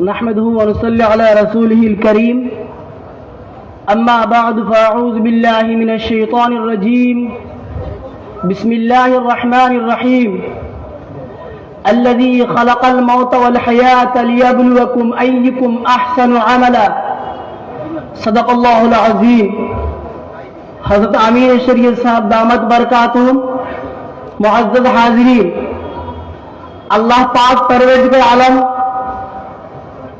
نحمده ونصلي على رسوله الكريم. أما بعد فأعوذ بالله من الشيطان الرجيم. بسم الله الرحمن الرحيم. الذي خلق الموت والحياة ليبلوكم أيكم أحسن عملا. صدق الله العظيم. حضرت امیر الشريف صاحب دامت برکاتون معزز حاضرين الله پاک پرویزگار عالم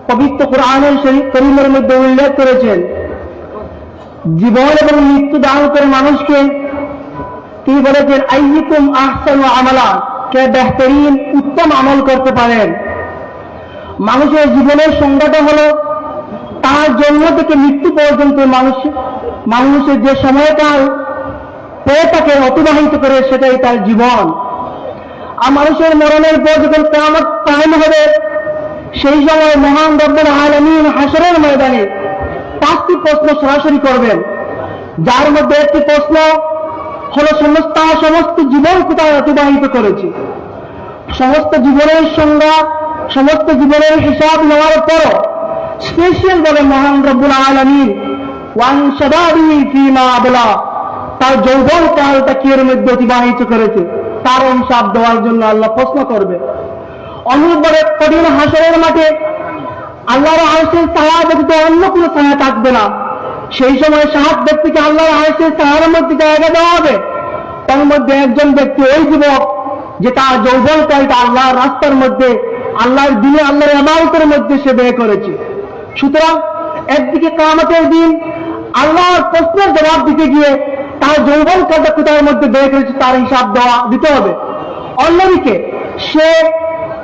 পবিত্র কোরআনের শরীফ করিমের মধ্যে উল্লেখ করেছেন। জীবন এবং মৃত্যু দান করে মানুষকে তিনি বলেছেন? আইয়ুকুম আহসানু আমালা, কে বেহতরিন উত্তম আমল করতে পারেন। মানুষের জীবনের সংজ্ঞাটা হলো, তার জন্ম থেকে মৃত্যু পর্যন্ত মানুষ, মানুষের যে সময়কাল পেয়ে তাকে অতিবাহিত করে, সেটাই তার জীবন। আর মানুষের মরণের পর যখন কামত কায়েম হবে সেই সময় মহান রব্বুল আলমিন হাসরের ময়দানে পাঁচটি প্রশ্ন সরাসরি করবেন। যার মধ্যে একটি প্রশ্ন হলো, সমস্ত সমস্ত জীবন কোথায় অতিবাহিত করেছে? সমস্ত জীবনের সংজ্ঞা, সমস্ত জীবনের হিসাব নেওয়ার পর স্পেশাল বলে মহান রব্বুল আলমিন, ওয়ান সদাবি ফিমা আবলা, তার যৌবন কালটা কি এর মধ্যে অতিবাহিত করেছে। তার হিসাব দেওয়ার জন্য আল্লাহ প্রশ্ন করবে অনুরূপভাবে কঠিন হাসরের মাঠে আল্লাহর আয়সের ছায়া ব্যতীত অন্য কোনো ছায়া থাকবে না। সেই সময় সাত ব্যক্তিকে আল্লাহর আয়সের ছায়ার মধ্যে জায়গা দেওয়া হবে। তার মধ্যে একজন ব্যক্তি ওই যুবক যে তার যৌবনকালটা আল্লাহর রাস্তার মধ্যে, আল্লাহর দিনে আল্লাহর এমাউতের মধ্যে সে ব্যয় করেছে। সুতরাং একদিকে কামতের দিন আল্লাহর প্রশ্নের জবাব দিতে গিয়ে তার যৌবন কালটা কোথায় মধ্যে ব্যয় করেছে তার হিসাব দেওয়া দিতে হবে। অন্যদিকে সে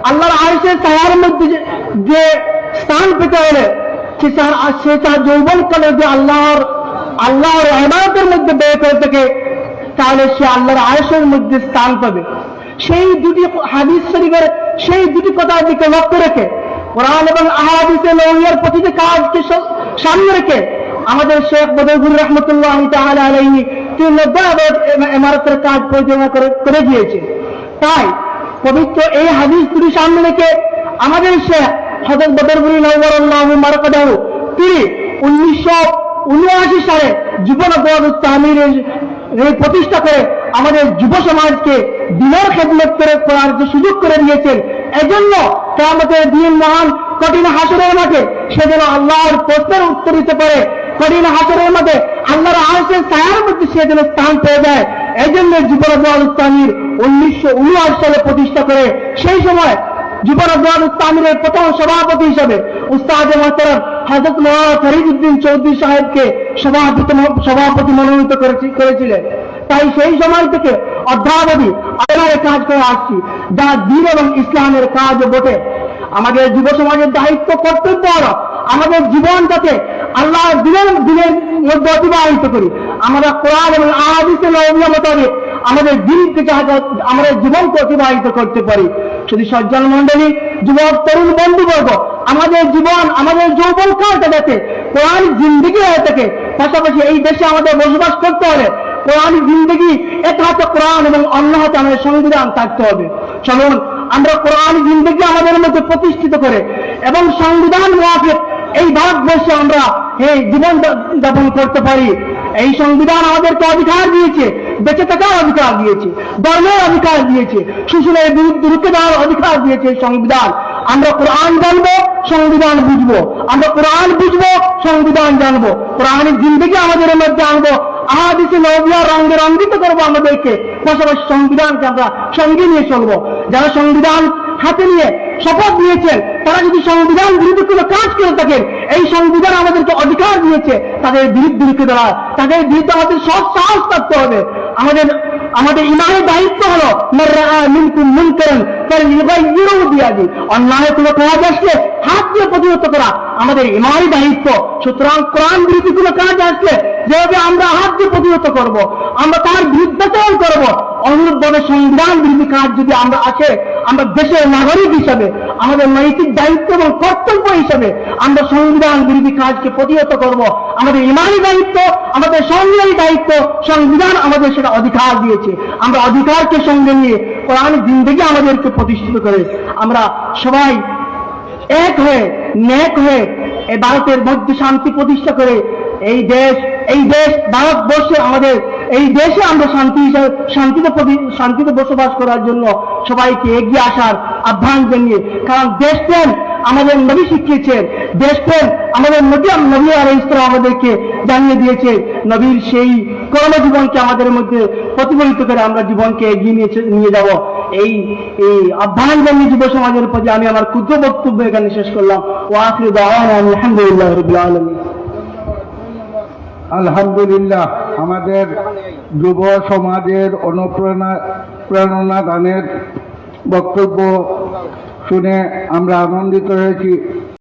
আল্লাহর আয়সের ছায়ার মধ্যে যে- স্থান পেতে হলে, সে তার সে তার যৌবন কালে যে আল্লাহর আল্লাহর হেমায়তের মধ্যে ব্যয় করে থাকে, তাহলে সে আল্লাহর আয়সের মধ্যে স্থান পাবে। সেই দুটি হাদিস শরীফের, সেই দুটি কথার দিকে লক্ষ্য রেখে, কোরআন এবং আহাদিসে নৌয়ার প্রতিটি কাজকে সামনে রেখে, আমাদের শেখ বদরগুল রহমতুল্লাহ তাহলে আলাইনি তিনি নব্বই আবাদ ইমারতের কাজ পরিচালনা করে করে গিয়েছে। তাই পবিত্র এই হাদিস দুটি সামনে রেখে আমাদের শেখ হজরত নবরুল্লাহ মারকাদাহ তিনি উনিশশো উনআশি সালে জীবন তাহমির এই প্রতিষ্ঠা করে আমাদের যুব সমাজকে দিনের খেদমত করে করার যে সুযোগ করে দিয়েছেন, এজন্য আমাদের দিন মহান কঠিন হাসরের মাঠে সে যেন আল্লাহর প্রশ্নের উত্তর দিতে পারে। কঠিন হাসরের মাঠে আল্লাহর আহসের ছায়ার মধ্যে সে যেন স্থান পেয়ে যায়। এই জন্য যুবরাজ ইসলামীর উনিশশো সালে প্রতিষ্ঠা করে, সেই সময় যুবরাজ ইসলামীর প্রথম সভাপতি হিসাবে উস্তাদ মোহতরম হজরত মৌলানা ফরিদুদ্দিন চৌধুরী সাহেবকে সভাপতি সভাপতি মনোনীত করেছিলেন। তাই সেই সময় থেকে অধ্যাবধি এই কাজ করে আসছি। যা দিন এবং ইসলামের কাজ বটে। আমাদের যুব সমাজের দায়িত্ব, কর্তব্য হলো আমাদের জীবন যাতে আল্লাহ দিনের দিনের মধ্যে অতিবাহিত করি। আমরা কোরআন এবং আহাদিসের নবীয় মোতাবেক আমাদের দিনকে আমাদের জীবনকে অতিবাহিত করতে পারি। শুধু সজ্জন মন্ডলী যুবক, তরুণ, বন্ধুবর্গ, আমাদের জীবন, আমাদের যৌবন কালটা যাতে কোরআন জিন্দগি হয়ে থাকে, পাশাপাশি এই দেশে আমাদের বসবাস করতে হলে কোরআন জিন্দগি এক হাতে কোরআন এবং অন্য হাতে আমাদের সংবিধান থাকতে হবে। চলুন, আমরা কোরআন জিন্দগি আমাদের মধ্যে প্রতিষ্ঠিত করে এবং সংবিধান মোয়াফিক এই ভারতবর্ষে আমরা এই জীবন যাপন করতে পারি। এই সংবিধান আমাদেরকে অধিকার দিয়েছে, বেঁচে থাকার অধিকার দিয়েছে, ধর্মের অধিকার দিয়েছে, শিশুদের বিরুদ্ধে দেওয়ার অধিকার দিয়েছে এই সংবিধান। আমরা কোরআন জানব, সংবিধান বুঝব। আমরা কোরআন বুঝব, সংবিধান জানব। কোরআনের জিন্দগি আমাদের মধ্যে আনব। আহাদিসে নবিয়া রঙে রঙ্গিত করব আমাদেরকে। পাশাপাশি সংবিধানকে আমরা সঙ্গে নিয়ে চলবো। যারা সংবিধান হাতে নিয়ে শপথ নিয়েছেন। তারা যদি সংবিধান বিরুদ্ধে কোনো কাজ করে থাকেন, এই সংবিধান আমাদেরকে অধিকার দিয়েছে। তাদের বিরুদ্ধে রুখে দেওয়া, তাদের বিরুদ্ধে আমাদের সব সাহস থাকতে হবে। আমাদের আমাদের ইমানের দায়িত্ব হলো অন্যায় কোনো কাজ আসলে হাত দিয়ে প্রতিহত করা আমাদের ইমানই দায়িত্ব। সুতরাং কোরআন বিরোধী কোনো কাজ আসলে যেভাবে আমরা হাত দিয়ে প্রতিহত করব, আমরা তার বিরুদ্ধাচরণ করব, অনুরূপভাবে সংবিধান বিরোধী কাজ যদি আমরা আছে আমরা দেশের নাগরিক হিসাবে, আমাদের নৈতিক দায়িত্ব এবং কর্তব্য হিসাবে আমরা সংবিধান বিরোধী কাজকে প্রতিহত করব। আমাদের ইমানি দায়িত্ব, আমাদের সংবিধানিক দায়িত্ব, সংবিধান আমাদের সেটা অধিকার দিয়েছে। আমরা অধিকারকে সঙ্গে নিয়ে কোরআন জিন্দগি আমাদেরকে প্রতিষ্ঠিত করে। আমরা সবাই এক হয়ে ন্যাক হয়ে এই ভারতের মধ্যে শান্তি প্রতিষ্ঠা করে এই দেশ এই দেশ, ভারতবর্ষে আমাদের এই দেশে আমরা শান্তি হিসাবে, শান্তিতে শান্তিতে বসবাস করার জন্য সবাইকে এগিয়ে আসার আহ্বান জানিয়ে, কারণ দেশপ্রেম আমাদের নবী শিখিয়েছেন, দেশপ্রেম আমাদের নবী নবী আলাই ইসলাম আমাদেরকে জানিয়ে দিয়েছে নবীর সেই কর্মজীবনকে আমাদের মধ্যে প্রতিফলিত করে আমরা জীবনকে এগিয়ে নিয়ে নিয়ে যাব। এই এই আহ্বান জানিয়ে যুব সমাজের প্রতি আমি আমার ক্ষুদ্র বক্তব্য এখানে শেষ করলাম। ও দাওয়ানা আলহামদুলিল্লাহ রবিল আলমী আলহামদুলিল্লাহ আমাদের যুব সমাজের অনুপ্রেরণা প্রেরণা দানের বক্তব্য শুনে আমরা আনন্দিত হয়েছি।